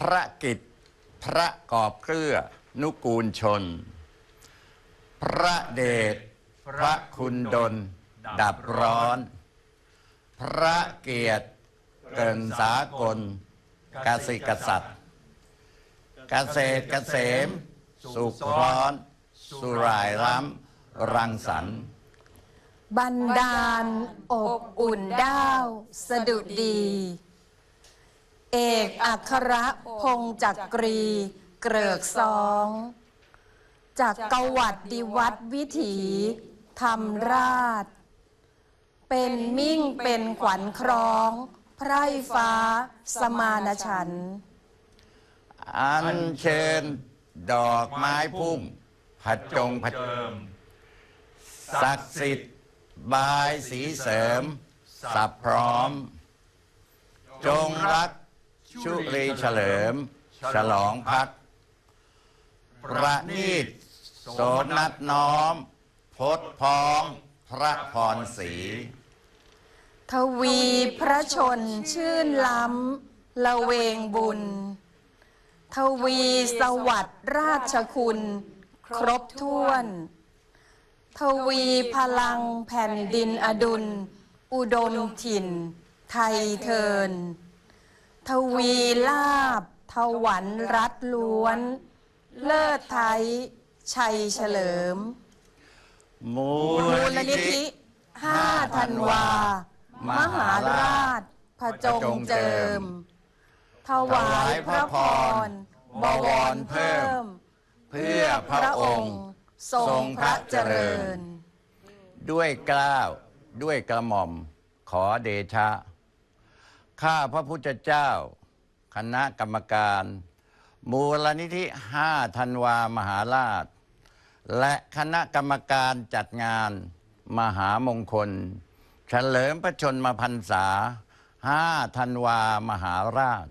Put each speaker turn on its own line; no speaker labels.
พระกิจ พระกอบเกลือนุกูลชน พระเดชพระคุณดล ดับร้อน พระเกียรติเกินสากลกสิกษัตริย์เกษตรเกษม สุขร้อน สุรายล้ำรังสรรค์
บันดาล อบอุ่นด้าว สะดุดดี เอกอัครพงษ์จักรี เกริกสอง จากกวัดดิวัดวิถีธรรมราช เป็นมิ่งเป็นขวัญครอง ไพร่ฟ้าสมานฉันท์
อันเชิญดอกไม้พุ่มผัดจงผัด
เจิม
ศักดิ์สิทธิ์บายสีเสริม สับพร้อม จงรัก ชุลีเฉลิม ฉลองพัก ประนีตโสนัดน้อม พดพ้องพระพรศรี
ทวีพระชนชื่นล้ำละเวงบุญ ทวีสวัสดิ์ราชคุณ ครบถ้วน ทวีพลังแผ่นดินอดุล อุดมถิ่น ไทยเทิน ทวีลาบทวันรัฐล้วน เลิศไทย ชัยเฉลิม
มู
มู
ล
ล
นิ
นิ
ธิ
ธิ ห้าธันวา มหาราชพระจงเจิม ถวายพระพร บวรเพิ่ม
เพื่อพระองค์
ทรงพระเจริญ
ด้วยเกล้าวด้วยกระหม่อม ขอเดชะ ข้าพระพุทธเจ้า คณะกรรมการ มูลนิธิห้าธันวามหาราช และคณะกรรมการจัดงานมหามงคล เฉลิมพระชนมพรรษาห้าธันวามหาราช